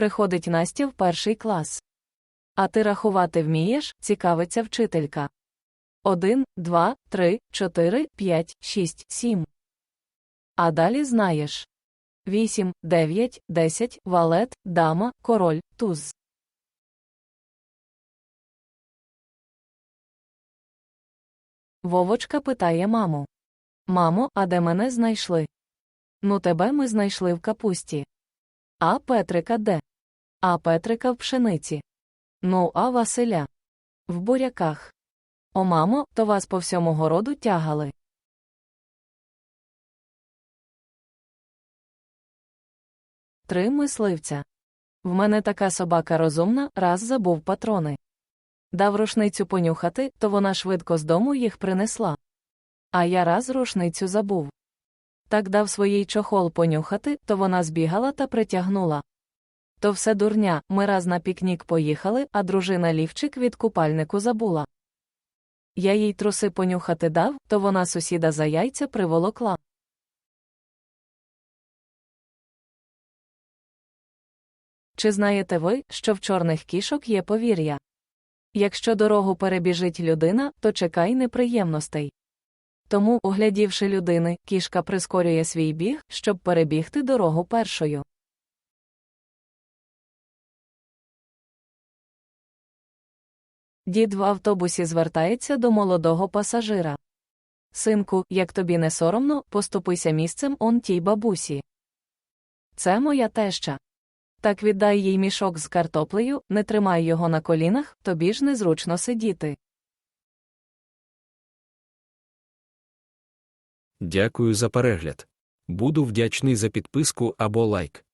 Приходить Настя в перший клас. А ти рахувати вмієш? цікавиться вчителька. Один, два, три, чотири, п'ять, шість, сім. А далі знаєш. Вісім, дев'ять, десять, валет, дама, король, туз. Вовочка питає маму. Мамо, а де мене знайшли? Ну, тебе ми знайшли в капусті. А Петрика де? А Петрика в пшениці. Ну, а Василя? В буряках. О, мамо, то вас по всьому городу тягали. Три мисливця. В мене така собака розумна, раз забув патрони. Дав рушницю понюхати, то вона швидко з дому їх принесла. А я раз рушницю забув. Так дав своїй чохол понюхати, то вона збігала та притягнула. То все дурня, ми раз на пікнік поїхали, а дружина лівчик від купальнику забула. Я їй труси понюхати дав, то вона сусіда за яйця приволокла. Чи знаєте ви, що в чорних кішок є повір'я? Якщо дорогу перебіжить людина, то чекай неприємностей. Тому, углядівши людини, кішка прискорює свій біг, щоб перебігти дорогу першою. Дід в автобусі звертається до молодого пасажира. Синку, як тобі не соромно, поступися місцем он тій бабусі. Це моя теща. Так віддай їй мішок з картоплею, не тримай його на колінах, тобі ж незручно сидіти. Дякую за перегляд. Буду вдячний за підписку або лайк.